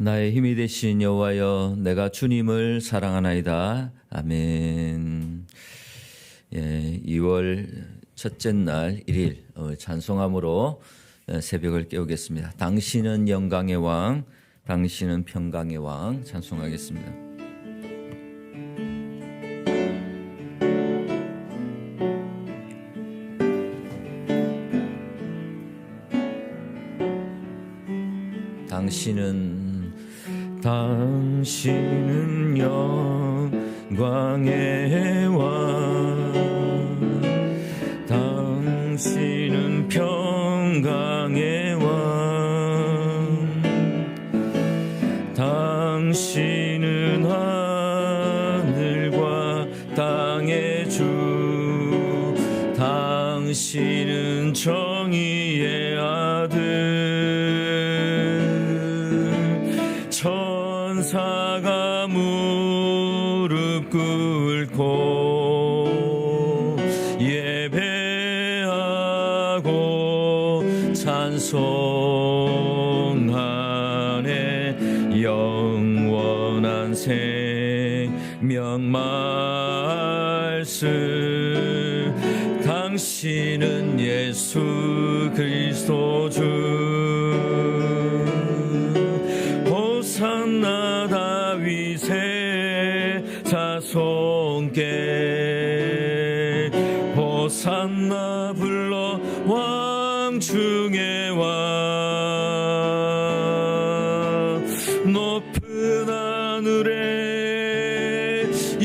나의 힘이 되신 여호와여 내가 주님을 사랑하나이다. 아멘. 예, 2월 첫째 날 1일 어, 찬송함으로 어, 새벽을 깨우겠습니다. 당신은 영광의 왕, 당신은 평강의 왕 찬송하겠습니다. 당신은 당신은 영광의 왕. 당신은 평강의 왕. 당신은 하늘과 땅의 주. 당신은 정의의 아들 높은 하늘의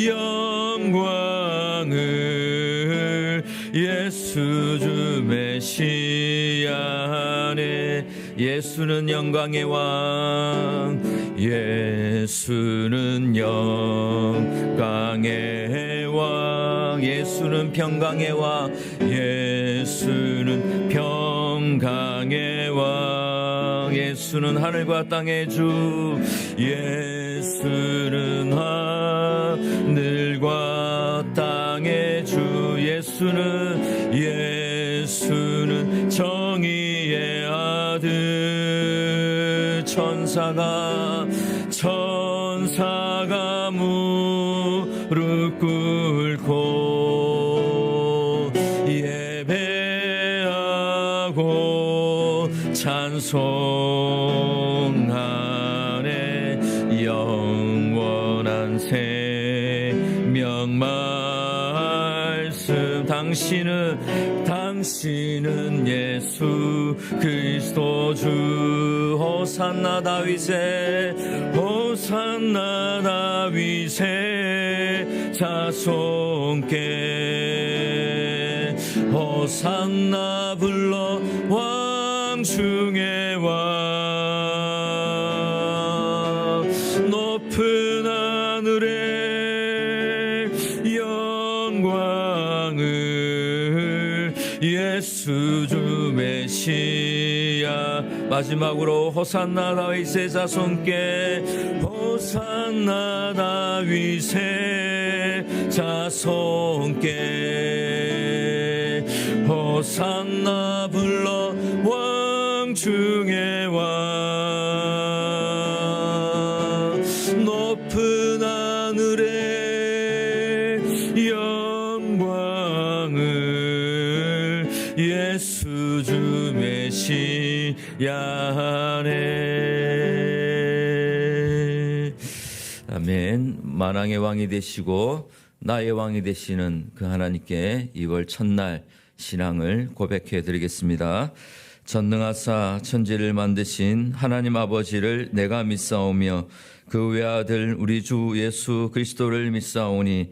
영광을 예수 주 메시아 안에 예수는 영광의 왕 예수는 영광의 왕 예수는 평강의 왕 예수는 하늘과 땅의 주 예수는 하늘과 땅의 주 예수는 예수는 정의의 아들. 천사가 천사가 무릎 꿇고 예배하고 찬송하네 영원한 생명 말씀. 당신은 당신은 예수 그리스도 주. 호산나 다윗의 호산나 다윗의 자손께. 호산나 불 마지막으로 호산나 다윗의 자손께 호산나 다윗의 자손께 호산나 불러 왕 중의 왕 만왕의 왕이 되시고 나의 왕이 되시는 그 하나님께 2월 첫날 신앙을 고백해 드리겠습니다. 전능하사 천지를 만드신 하나님 아버지를 내가 믿사오며 그 외아들 우리 주 예수 그리스도를 믿사오니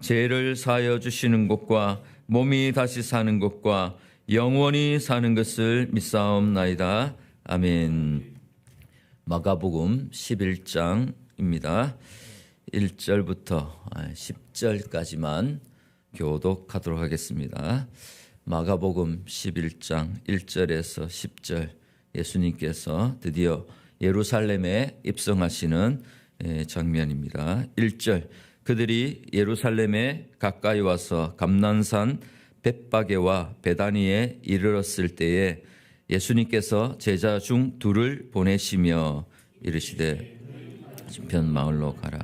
죄를 사하여 주시는 것과 몸이 다시 사는 것과 영원히 사는 것을 믿사옵나이다. 아멘. 마가복음 11장 말씀입니다. 1절부터 10절까지만 교독하도록 하겠습니다. 마가복음 11장 1절에서 10절 예수님께서 드디어 예루살렘에 입성하시는 예, 장면입니다. 1절 그들이 예루살렘에 가까이 와서 감난산 벳바게와 베다니에 이르렀을 때에 예수님께서 제자 중 둘을 보내시며 이르시되 진편 마을로 가라.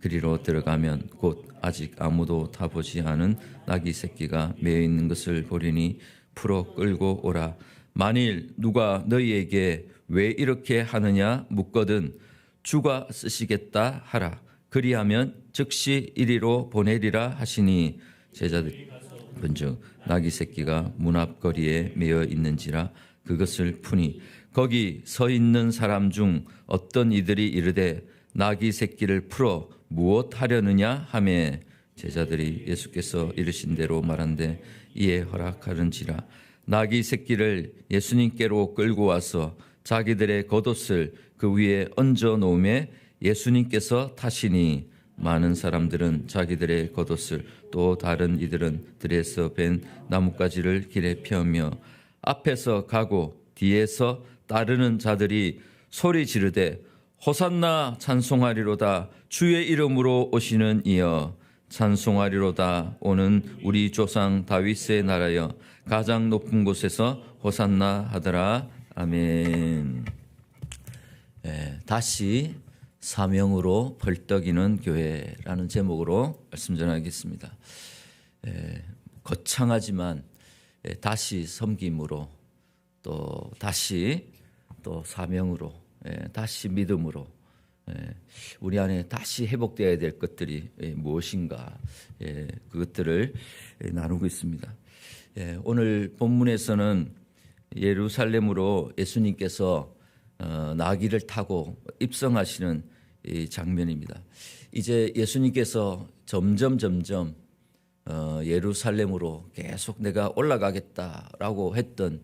그리로 들어가면 곧 아직 아무도 타보지 않은 나귀 새끼가 매여 있는 것을 보리니 풀어 끌고 오라. 만일 누가 너희에게 왜 이렇게 하느냐 묻거든 주가 쓰시겠다 하라. 그리하면 즉시 이리로 보내리라 하시니 제자들이 본즉 나귀 새끼가 문 앞거리에 매여 있는지라 그것을 푸니 거기 서 있는 사람 중 어떤 이들이 이르되 나귀 새끼를 풀어 무엇 하려느냐 하매 제자들이 예수께서 이르신 대로 말한데 이에 허락하는지라 나귀 새끼를 예수님께로 끌고 와서 자기들의 겉옷을 그 위에 얹어 놓음에 예수님께서 타시니 많은 사람들은 자기들의 겉옷을 또 다른 이들은 들에서 벤 나뭇가지를 길에 펴며 앞에서 가고 뒤에서 따르는 자들이 소리 지르되 호산나 찬송하리로다. 주의 이름으로 오시는 이여. 찬송하리로다. 오는 우리 조상 다윗의 나라여. 가장 높은 곳에서 호산나 하더라. 아멘. 예, 다시 사명으로 벌떡이는 교회라는 제목으로 말씀 전하겠습니다. 예, 거창하지만 예, 다시 섬김으로 또 다시 또 사명으로 예, 다시 믿음으로 예, 우리 안에 다시 회복되어야 될 것들이 예, 무엇인가 예, 그것들을 예, 나누고 있습니다. 예, 오늘 본문에서는 예루살렘으로 예수님께서 어, 나귀를 타고 입성하시는 이 장면입니다. 이제 예수님께서 점점 점점 어, 예루살렘으로 계속 내가 올라가겠다라고 했던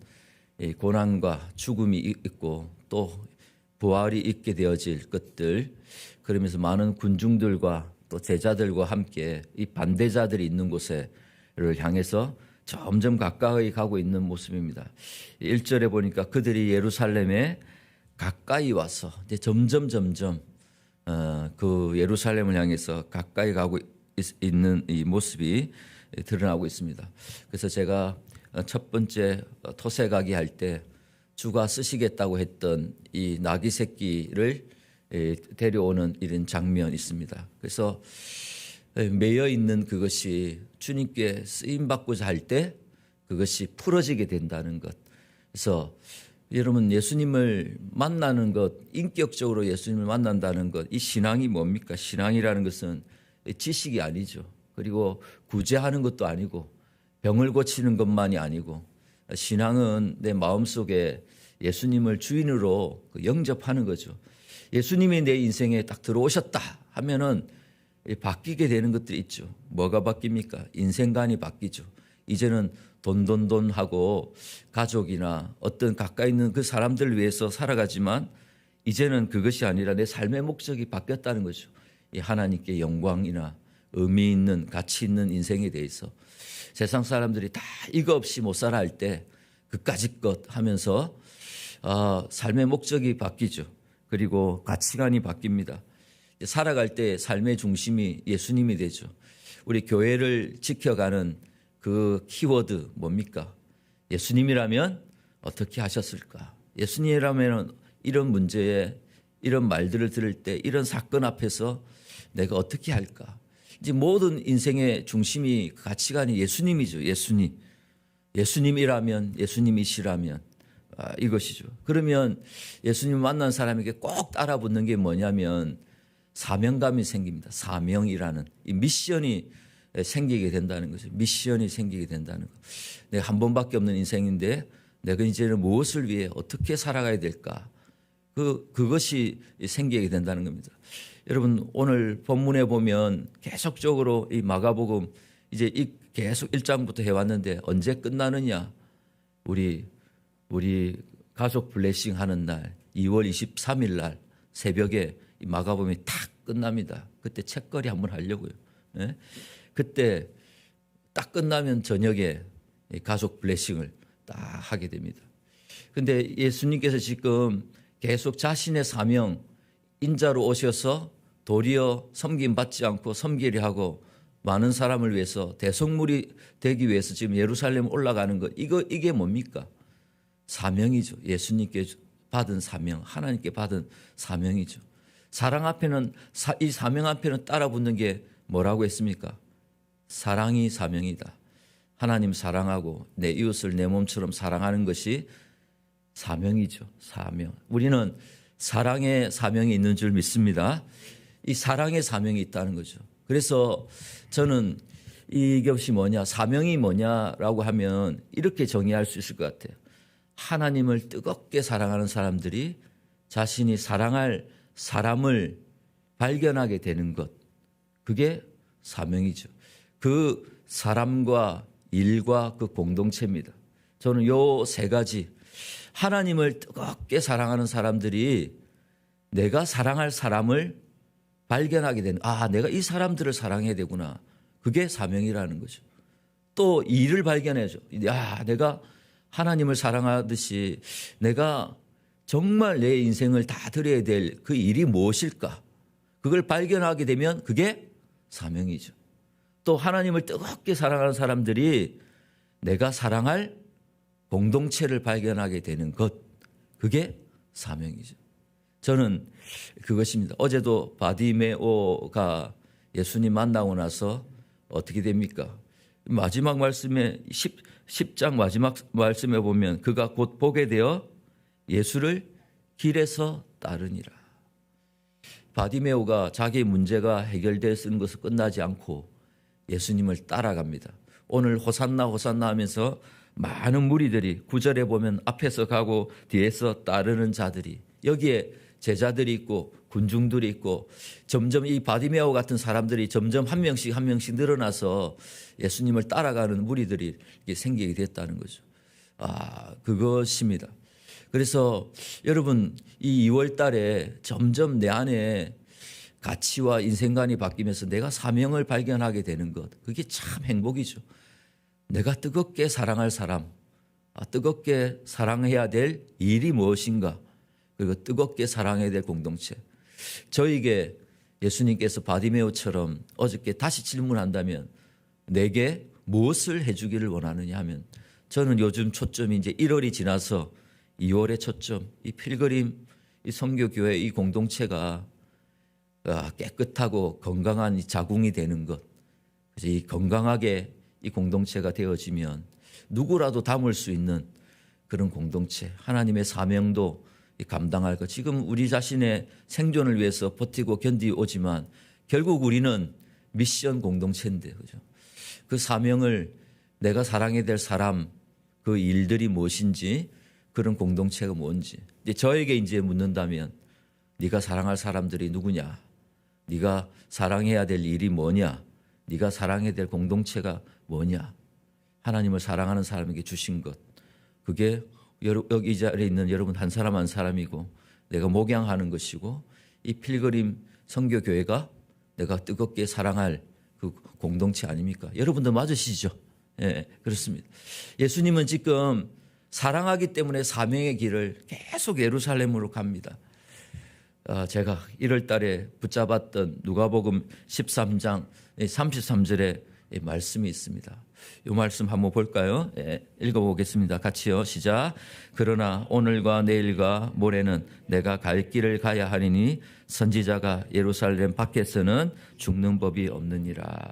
이 고난과 죽음이 있고 또 부활이 있게 되어질 것들 그러면서 많은 군중들과 또 제자들과 함께 이 반대자들이 있는 곳에를 향해서 점점 가까이 가고 있는 모습입니다. 1절에 보니까 그들이 예루살렘에 가까이 와서 이제 점점 점점 어, 그 예루살렘을 향해서 가까이 가고 있, 있는 이 모습이 드러나고 있습니다. 그래서 제가 첫 번째 토세가기 할 때 주가 쓰시겠다고 했던 이 나귀 새끼를 데려오는 이런 장면이 있습니다. 그래서 매여 있는 그것이 주님께 쓰임 받고자 할 때 그것이 풀어지게 된다는 것. 그래서 여러분 예수님을 만나는 것, 인격적으로 예수님을 만난다는 것, 이 신앙이 뭡니까? 신앙이라는 것은 지식이 아니죠. 그리고 구제하는 것도 아니고 병을 고치는 것만이 아니고 신앙은 내 마음속에 예수님을 주인으로 그 영접하는 거죠. 예수님이 내 인생에 딱 들어오셨다 하면은 바뀌게 되는 것들이 있죠. 뭐가 바뀝니까? 인생관이 바뀌죠. 이제는 돈돈돈 하고 가족이나 어떤 가까이 있는 그 사람들을 위해서 살아가지만 이제는 그것이 아니라 내 삶의 목적이 바뀌었다는 거죠. 이 하나님께 영광이나 의미 있는 가치 있는 인생에 대해서 세상 사람들이 다 이거 없이 못 살아 할 때 그까짓 것 하면서 어, 삶의 목적이 바뀌죠. 그리고 가치관이 바뀝니다. 살아갈 때 삶의 중심이 예수님이 되죠. 우리 교회를 지켜가는 그 키워드 뭡니까? 예수님이라면 어떻게 하셨을까? 예수님이라면 이런 문제에 이런 말들을 들을 때 이런 사건 앞에서 내가 어떻게 할까? 이제 모든 인생의 중심이 그 가치관이 예수님이죠. 예수님. 예수님이라면 예수님이시라면 아, 이것이죠. 그러면 예수님 만난 사람에게 꼭 따라붙는 게 뭐냐면 사명감이 생깁니다. 사명이라는 이 미션이 생기게 된다는 거죠. 미션이 생기게 된다는 거. 내가 한 번밖에 없는 인생인데 내가 이제는 무엇을 위해 어떻게 살아가야 될까? 그 그것이 생기게 된다는 겁니다. 여러분 오늘 본문에 보면 계속적으로 이 마가복음 이제 이 계속 1장부터 해 왔는데 언제 끝나느냐? 우리 우리 가족 블레싱 하는 날 2월 23일 날 새벽에 이 마가복음이 탁딱 끝납니다. 그때 책거리 한번 하려고요. 예? 그때 딱 끝나면 저녁에 이 가족 블레싱을 딱 하게 됩니다. 근데 예수님께서 지금 계속 자신의 사명 인자로 오셔서 도리어 섬김 받지 않고 섬기려 하고 많은 사람을 위해서 대성물이 되기 위해서 지금 예루살렘 올라가는 것 이거 이게 뭡니까? 사명이죠. 예수님께 받은 사명, 하나님께 받은 사명이죠. 사랑 앞에는 사- 이 사명 앞에는 따라 붙는 게 뭐라고 했습니까? 사랑이 사명이다. 하나님 사랑하고 내 이웃을 내 몸처럼 사랑하는 것이 사명이죠. 사명. 우리는 사랑의 사명이 있는 줄 믿습니다. 이 사랑의 사명이 있다는 거죠. 그래서 저는 이것이 뭐냐, 사명이 뭐냐라고 하면 이렇게 정의할 수 있을 것 같아요. 하나님을 뜨겁게 사랑하는 사람들이 자신이 사랑할 사람을 발견하게 되는 것. 그게 사명이죠. 그 사람과 일과 그 공동체입니다. 저는 요 세 가지 하나님을 뜨겁게 사랑하는 사람들이 내가 사랑할 사람을 발견하게 되는 아 내가 이 사람들을 사랑해야 되구나 그게 사명이라는 거죠. 또 일을 발견해줘. 야 내가 하나님을 사랑하듯이 내가 정말 내 인생을 다 드려야 될 그 일이 무엇일까? 그걸 발견하게 되면 그게 사명이죠. 또 하나님을 뜨겁게 사랑하는 사람들이 내가 사랑할 공동체를 발견하게 되는 것, 그게 사명이죠. 저는 그것입니다. 어제도 바디메오가 예수님 만나고 나서 어떻게 됩니까? 마지막 말씀에 10, 10장 마지막 말씀에 보면 그가 곧 보게 되어 예수를 길에서 따르니라. 바디메오가 자기 문제가 해결되는 것을 끝나지 않고 예수님을 따라갑니다. 오늘 호산나 호산나 하면서 많은 무리들이 구절에 보면 앞에서 가고 뒤에서 따르는 자들이 여기에 제자들이 있고 군중들이 있고 점점 이 바디메오 같은 사람들이 점점 한 명씩 한 명씩 늘어나서 예수님을 따라가는 무리들이 생기게 됐다는 거죠. 아, 그것입니다. 그래서 여러분 이 2월 달에 점점 내 안에 가치와 인생관이 바뀌면서 내가 사명을 발견하게 되는 것. 그게 참 행복이죠. 내가 뜨겁게 사랑할 사람, 아, 뜨겁게 사랑해야 될 일이 무엇인가, 그리고 뜨겁게 사랑해야 될 공동체. 저에게 예수님께서 바디메오처럼 어저께 다시 질문한다면 내게 무엇을 해주기를 원하느냐 하면 저는 요즘 초점이 이제 1월이 지나서 2월의 초점, 이 필그림, 이 성교교회 이 공동체가 아, 깨끗하고 건강한 이 자궁이 되는 것. 그래서 이 건강하게 이 공동체가 되어지면 누구라도 담을 수 있는 그런 공동체, 하나님의 사명도 이 감당할 것. 지금 우리 자신의 생존을 위해서 버티고 견디오지만 결국 우리는 미션 공동체인데, 그죠? 그 사명을 내가 사랑해야 될 사람, 그 일들이 무엇인지, 그런 공동체가 뭔지. 이제 저에게 이제 묻는다면, 네가 사랑할 사람들이 누구냐? 네가 사랑해야 될 일이 뭐냐? 네가 사랑해야 될 공동체가 뭐냐? 하나님을 사랑하는 사람에게 주신 것. 그게 여기 이 자리에 있는 여러분 한 사람 한 사람이고 내가 목양하는 것이고 이 필그림 성교교회가 내가 뜨겁게 사랑할 그 공동체 아닙니까? 여러분도 맞으시죠? 예, 그렇습니다. 예수님은 지금 사랑하기 때문에 사명의 길을 계속 예루살렘으로 갑니다. 어, 제가 1월 달에 붙잡았던 누가복음 13장 33절에 말씀이 있습니다. 이 말씀 한번 볼까요? 예, 읽어보겠습니다. 같이요. 시작. 그러나 오늘과 내일과 모레는 내가 갈 길을 가야 하리니 선지자가 예루살렘 밖에서는 죽는 법이 없느니라.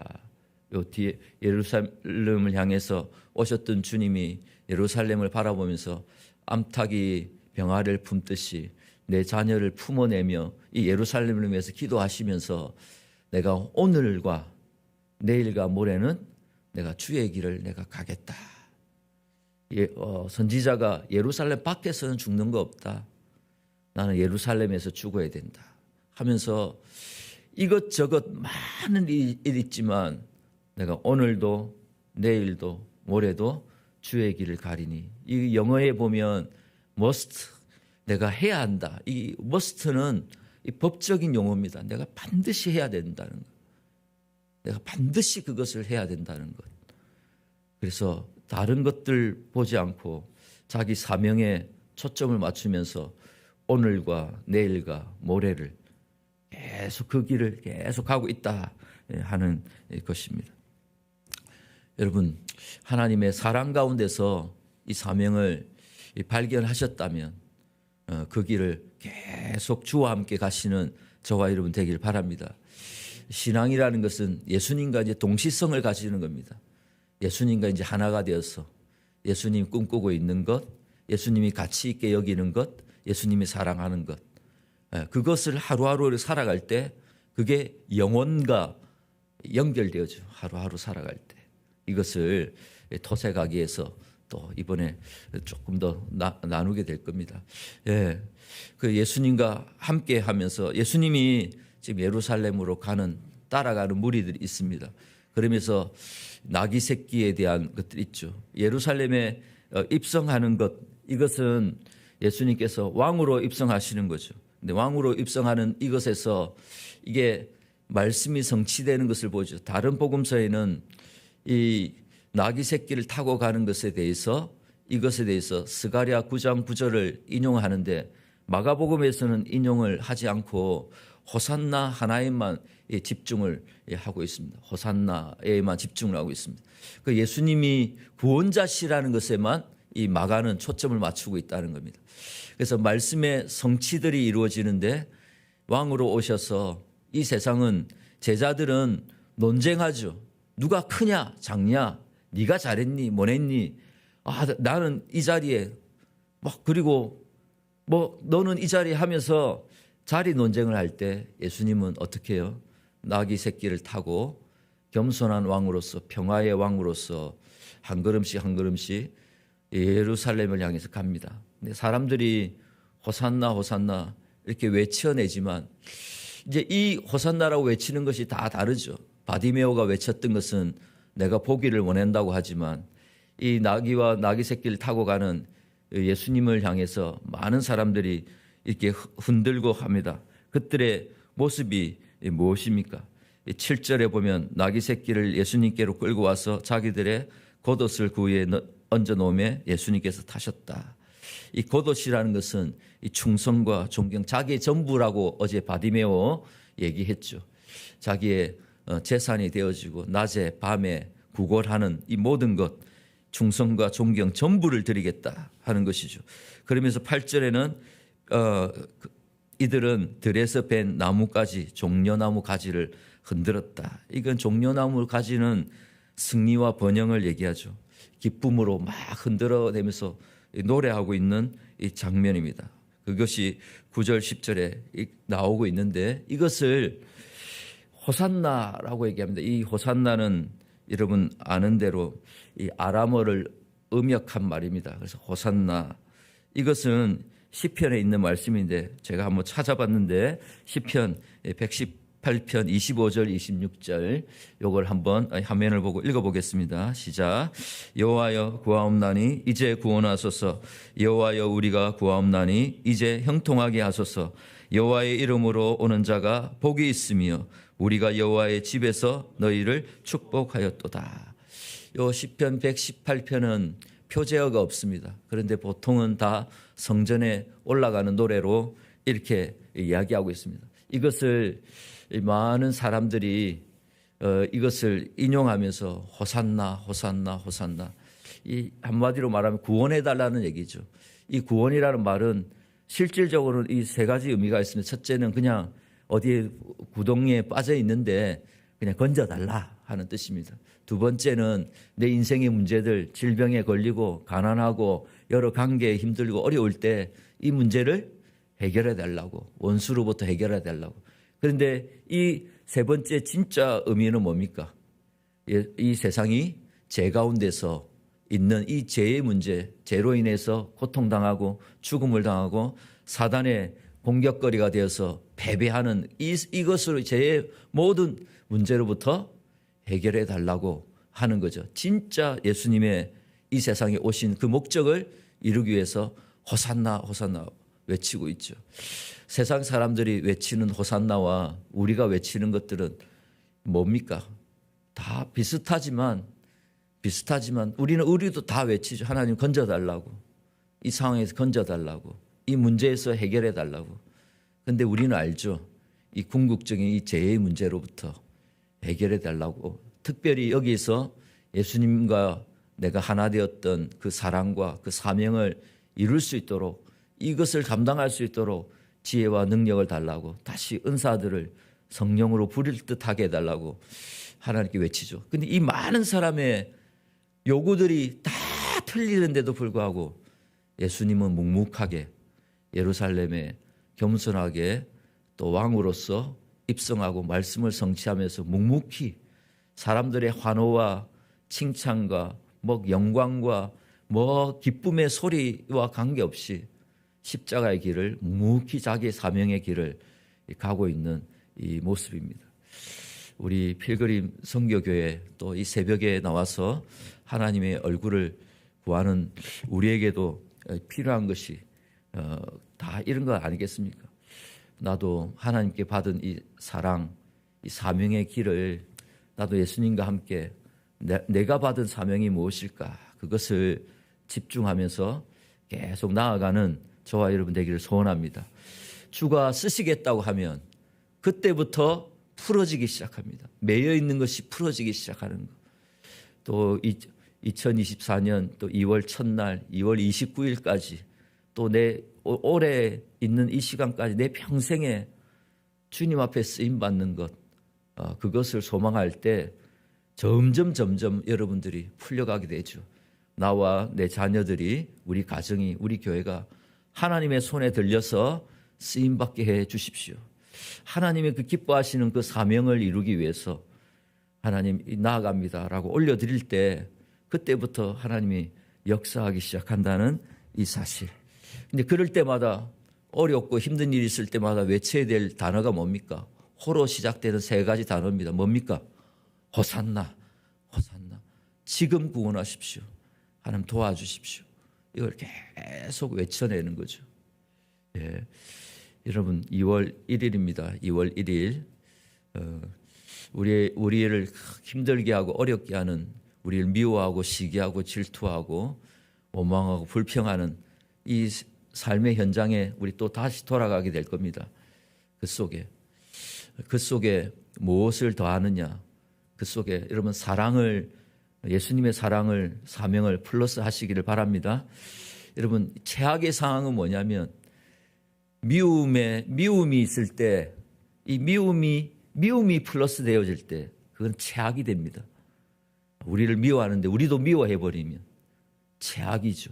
요 뒤에 예루살렘을 향해서 오셨던 주님이 예루살렘을 바라보면서 암탉이 병아를 품듯이 내 자녀를 품어내며 이 예루살렘을 위해서 기도하시면서 내가 오늘과 내일과 모레는 내가 주의 길을 내가 가겠다. 예, 어, 선지자가 예루살렘 밖에서는 죽는 거 없다. 나는 예루살렘에서 죽어야 된다. 하면서 이것저것 많은 일, 일 있지만 내가 오늘도 내일도 모레도 주의 길을 가리니 이 영어에 보면 must 내가 해야 한다. 이 must는 이 법적인 용어입니다. 내가 반드시 해야 된다는 것. 내가 반드시 그것을 해야 된다는 것. 그래서 다른 것들 보지 않고 자기 사명에 초점을 맞추면서 오늘과 내일과 모레를 계속 그 길을 계속 가고 있다 하는 것입니다. 여러분 하나님의 사랑 가운데서 이 사명을 발견하셨다면 어, 그 길을 계속 주와 함께 가시는 저와 여러분 되길 바랍니다. 신앙이라는 것은 예수님과 이제 동시성을 가지는 겁니다. 예수님과 이제 하나가 되어서 예수님 꿈꾸고 있는 것, 예수님이 가치 있게 여기는 것, 예수님이 사랑하는 것. 예, 그것을 하루하루 살아갈 때 그게 영혼과 연결되어져 하루하루 살아갈 때 이것을 토색하기위해서 또 이번에 조금 더 나, 나누게 될 겁니다. 예, 그 예수님과 함께 하면서 예수님이 지금 예루살렘으로 가는 따라가는 무리들이 있습니다. 그러면서 나귀 새끼에 대한 것들 있죠. 예루살렘에 어, 입성하는 것 이것은 예수님께서 왕으로 입성하시는 거죠. 근데 왕으로 입성하는 이것에서 이게 말씀이 성취되는 것을 보죠. 다른 복음서에는 이 나귀 새끼를 타고 가는 것에 대해서 이것에 대해서 스가랴 9장 9절을 인용하는데 마가복음에서는 인용을 하지 않고 호산나 하나에만 집중을 하고 있습니다. 호산나에만 집중을 하고 있습니다. 그 예수님이 구원자시라는 것에만 이 마가는 초점을 맞추고 있다는 겁니다. 그래서 말씀의 성취들이 이루어지는데 왕으로 오셔서 이 세상은 제자들은 논쟁하죠. 누가 크냐 작냐 네가 잘했니 뭐했니 아 나는 이 자리에 막 그리고 뭐 너는 이 자리에 하면서 자리 논쟁을 할 때 예수님은 어떻게 해요? 나귀 새끼를 타고 겸손한 왕으로서 평화의 왕으로서 한 걸음씩 한 걸음씩 예루살렘을 향해서 갑니다. 근데 사람들이 호산나 호산나 이렇게 외쳐내지만 이제 이 호산나라고 외치는 것이 다 다르죠. 바디메오가 외쳤던 것은 내가 보기를 원한다고 하지만 이 나귀와 나귀 새끼를 타고 가는 예수님을 향해서 많은 사람들이 이렇게 흔들고 합니다. 그들의 모습이 무엇입니까? 7절에 보면 나귀 새끼를 예수님께로 끌고 와서 자기들의 겉옷을 그 위에 얹어 놓으며 예수님께서 타셨다. 이 겉옷이라는 것은 이 충성과 존경, 자기의 전부라고 어제 바디메오 얘기했죠. 자기의 어, 재산이 되어지고 낮에 밤에 구걸하는 이 모든 것 충성과 존경 전부를 드리겠다 하는 것이죠. 그러면서 8절에는 어, 그 이들은 들에서 벤 나무까지 종려나무 가지를 흔들었다. 이건 종려나무 가지는 승리와 번영을 얘기하죠. 기쁨으로 막 흔들어대면서 노래하고 있는 이 장면입니다. 그것이 9절 10절에 나오고 있는데 이것을 호산나라고 얘기합니다. 이 호산나는 여러분 아는 대로 이 아람어를 음역한 말입니다. 그래서 호산나 이것은 시편에 있는 말씀인데 제가 한번 찾아봤는데 시편 118편 25절 26절 요걸 한번 화면을 보고 읽어보겠습니다. 시작 여호와여 구하옵나니 이제 구원하소서 여호와여 우리가 구하옵나니 이제 형통하게 하소서 여호와의 이름으로 오는 자가 복이 있으며 우리가 여호와의 집에서 너희를 축복하였도다. 요 시편 118편은 표제어가 없습니다. 그런데 보통은 다 성전에 올라가는 노래로 이렇게 이야기하고 있습니다. 이것을 많은 사람들이 어, 이것을 인용하면서 호산나, 호산나, 호산나. 이 한마디로 말하면 구원해 달라는 얘기죠. 이 구원이라는 말은 실질적으로는 이 세 가지 의미가 있습니다. 첫째는 그냥 어디에 구덩이에 빠져 있는데 그냥 건져 달라 하는 뜻입니다. 두 번째는 내 인생의 문제들, 질병에 걸리고 가난하고 여러 관계에 힘들고 어려울 때 이 문제를 해결해 달라고 원수로부터 해결해 달라고. 그런데 이 세 번째 진짜 의미는 뭡니까? 예, 이 세상이 죄 가운데서 있는 이 죄의 문제, 죄로 인해서 고통당하고 죽음을 당하고 사단의 공격거리가 되어서 패배하는 이, 이것으로 죄의 모든 문제로부터 해결해 달라고 하는 거죠. 진짜 예수님의 이 세상에 오신 그 목적을 이루기 위해서 호산나 호산나 외치고 있죠. 세상 사람들이 외치는 호산나와 우리가 외치는 것들은 뭡니까? 다 비슷하지만 비슷하지만 우리는 우리도 다 외치죠. 하나님 건져달라고. 이 상황에서 건져달라고. 이 문제에서 해결해 달라고. 근데 우리는 알죠. 이 궁극적인 이 재해의 문제로부터 해결해 달라고. 특별히 여기서 예수님과 내가 하나 되었던 그 사랑과 그 사명을 이룰 수 있도록 이것을 감당할 수 있도록 지혜와 능력을 달라고 다시 은사들을 성령으로 부릴 듯하게 해달라고 하나님께 외치죠. 근데 이 많은 사람의 요구들이 다 틀리는데도 불구하고 예수님은 묵묵하게 예루살렘에 겸손하게 또 왕으로서 입성하고 말씀을 성취하면서 묵묵히 사람들의 환호와 칭찬과 뭐 영광과 뭐 기쁨의 소리와 관계없이 십자가의 길을 묵묵히 자기의 사명의 길을 가고 있는 이 모습입니다. 우리 필그림 성교교회 또 이 새벽에 나와서 하나님의 얼굴을 구하는 우리에게도 필요한 것이 어, 다 이런 거 아니겠습니까? 나도 하나님께 받은 이 사랑, 이 사명의 길을 나도 예수님과 함께 내, 가 받은 사명이 무엇일까? 그것을 집중하면서 계속 나아가는 저와 여러분 되기를 소원합니다. 주가 쓰시겠다고 하면 그때부터 풀어지기 시작합니다. 매여 있는 것이 풀어지기 시작하는 것. 또 2024년 또 2월 첫날, 2월 29일까지 또내 올해 있는 이 시간까지 내 평생에 주님 앞에 쓰임 받는 것, 어, 그것을 소망할 때 점점 점점 여러분들이 풀려가게 되죠. 나와 내 자녀들이 우리 가정이 우리 교회가 하나님의 손에 들려서 쓰임 받게 해 주십시오. 하나님의 그 기뻐하시는 그 사명을 이루기 위해서 하나님 나아갑니다라고 올려 드릴 때 그때부터 하나님이 역사하기 시작한다는 이 사실. 근데 그럴 때마다 어렵고 힘든 일이 있을 때마다 외쳐야 될 단어가 뭡니까? 호로 시작되는 세 가지 단어입니다. 뭡니까? 호산나, 호산나. 지금 구원하십시오. 하나님 도와주십시오. 이걸 계속 외쳐내는 거죠. 예. 여러분 2월 1일입니다. 2월 1일 어, 우리 우리를 힘들게 하고 어렵게 하는 우리를 미워하고 시기하고 질투하고 원망하고 불평하는 이 삶의 현장에 우리 또 다시 돌아가게 될 겁니다. 그 속에 그 속에 무엇을 더하느냐? 그 속에 여러분 사랑을 예수님의 사랑을 사명을 플러스 하시기를 바랍니다. 여러분 최악의 상황은 뭐냐면 미움에 미움이 있을 때 이 미움이 미움이 플러스 되어질 때 그건 최악이 됩니다. 우리를 미워하는데 우리도 미워해 버리면 최악이죠.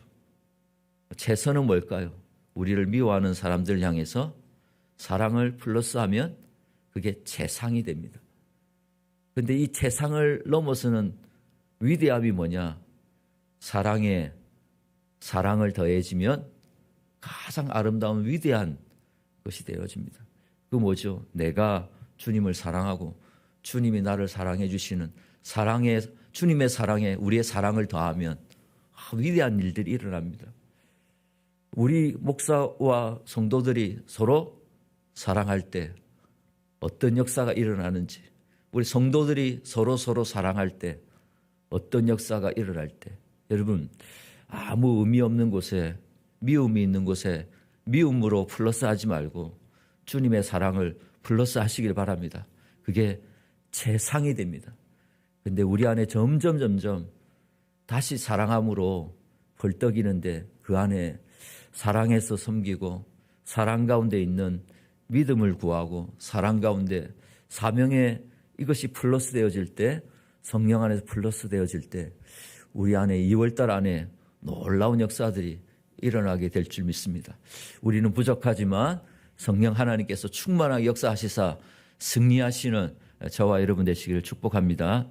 최선은 뭘까요? 우리를 미워하는 사람들 향해서 사랑을 플러스하면 그게 최상이 됩니다. 그런데 이 최상을 넘어서는 위대함이 뭐냐? 사랑에 사랑을 더해지면 가장 아름다운 위대한 것이 되어집니다. 그 뭐죠? 내가 주님을 사랑하고 주님이 나를 사랑해 주시는 사랑의 주님의 사랑에 우리의 사랑을 더하면 아, 위대한 일들이 일어납니다. 우리 목사와 성도들이 서로 사랑할 때 어떤 역사가 일어나는지, 우리 성도들이 서로 서로 사랑할 때 어떤 역사가 일어날 때, 여러분 아무 의미 없는 곳에 미움이 있는 곳에 미움으로 플러스 하지 말고 주님의 사랑을 플러스 하시길 바랍니다. 그게 최상이 됩니다. 근데 우리 안에 점점 점점 다시 사랑함으로 벌떡이는데 그 안에 사랑해서 섬기고 사랑 가운데 있는 믿음을 구하고 사랑 가운데 사명에 이것이 플러스 되어질 때 성령 안에서 플러스 되어질 때 우리 안에 2월달 안에 놀라운 역사들이 일어나게 될 줄 믿습니다. 우리는 부족하지만 성령 하나님께서 충만하게 역사하시사 승리하시는 저와 여러분 되시기를 축복합니다.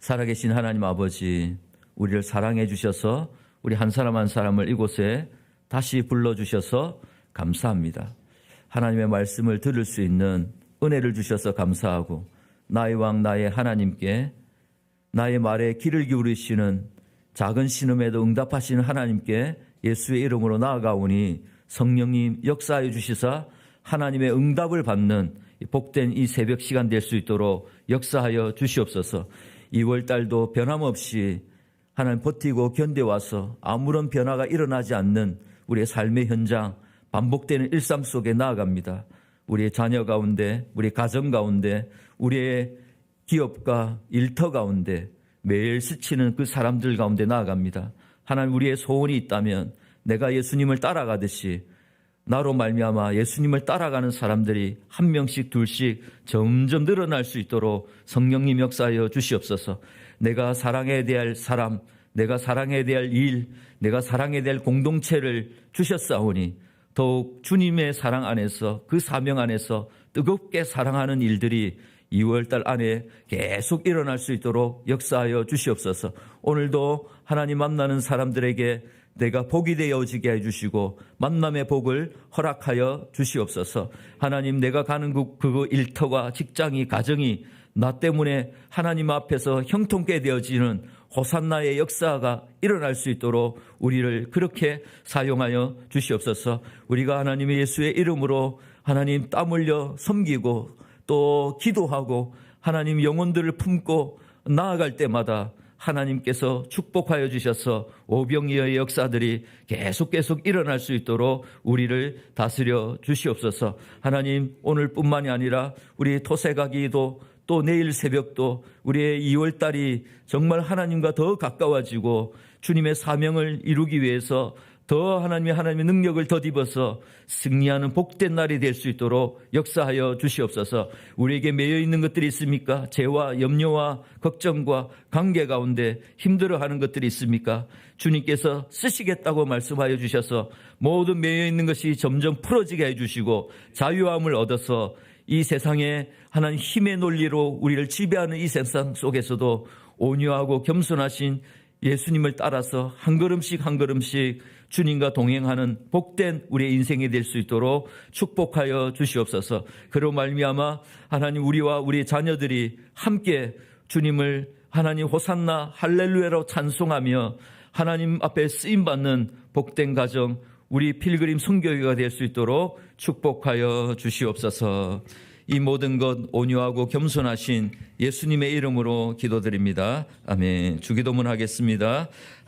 살아계신 하나님 아버지, 우리를 사랑해 주셔서 우리 한 사람 한 사람을 이곳에 다시 불러주셔서 감사합니다. 하나님의 말씀을 들을 수 있는 은혜를 주셔서 감사하고 나의 왕 나의 하나님께 나의 말에 귀를 기울이시는 작은 신음에도 응답하시는 하나님께 예수의 이름으로 나아가오니 성령님 역사해 주시사 하나님의 응답을 받는 복된 이 새벽 시간 될 수 있도록 역사하여 주시옵소서. 2월 달도 변함없이 하나님 버티고 견뎌와서 아무런 변화가 일어나지 않는 우리의 삶의 현장, 반복되는 일상 속에 나아갑니다. 우리의 자녀 가운데, 우리 가정 가운데, 우리의 기업과 일터 가운데 매일 스치는 그 사람들 가운데 나아갑니다. 하나님 우리의 소원이 있다면 내가 예수님을 따라가듯이 나로 말미암아 예수님을 따라가는 사람들이 한 명씩 둘씩 점점 늘어날 수 있도록 성령님 역사하여 주시옵소서. 내가 사랑해야 될 사람, 내가 사랑해야 될 일, 내가 사랑해야 될 공동체를 주셨사오니 더욱 주님의 사랑 안에서 그 사명 안에서 뜨겁게 사랑하는 일들이 2월 달 안에 계속 일어날 수 있도록 역사하여 주시옵소서. 오늘도 하나님 만나는 사람들에게 내가 복이 되어지게 해주시고 만남의 복을 허락하여 주시옵소서. 하나님 내가 가는 그, 그 일터와 직장이 가정이 나 때문에 하나님 앞에서 형통케 되어지는 호산나의 역사가 일어날 수 있도록 우리를 그렇게 사용하여 주시옵소서. 우리가 하나님의 예수의 이름으로 하나님 땀 흘려 섬기고 또 기도하고 하나님 영혼들을 품고 나아갈 때마다 하나님께서 축복하여 주셔서 오병이어의 역사들이 계속 계속 일어날 수 있도록 우리를 다스려 주시옵소서. 하나님 오늘뿐만이 아니라 우리 토세가기도 또 내일 새벽도 우리의 2월 달이 정말 하나님과 더 가까워지고 주님의 사명을 이루기 위해서 더 하나님의 하나님의 능력을 덧입어서 승리하는 복된 날이 될 수 있도록 역사하여 주시옵소서. 우리에게 매여 있는 것들이 있습니까? 죄와 염려와 걱정과 관계 가운데 힘들어하는 것들이 있습니까? 주님께서 쓰시겠다고 말씀하여 주셔서 모든 매여 있는 것이 점점 풀어지게 해 주시고 자유함을 얻어서 이 세상에 하나님 힘의 논리로 우리를 지배하는 이 세상 속에서도 온유하고 겸손하신 예수님을 따라서 한 걸음씩 한 걸음씩 주님과 동행하는 복된 우리의 인생이 될 수 있도록 축복하여 주시옵소서. 그로 말미암아 하나님 우리와 우리 자녀들이 함께 주님을 하나님 호산나 할렐루야로 찬송하며 하나님 앞에 쓰임 받는 복된 가정 우리 필그림 성교회가 될 수 있도록 축복하여 주시옵소서. 이 모든 것 온유하고 겸손하신 예수님의 이름으로 기도드립니다. 아멘. 주기도문 하겠습니다.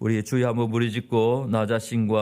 우리 주여 한번 부르짖고 나 자신과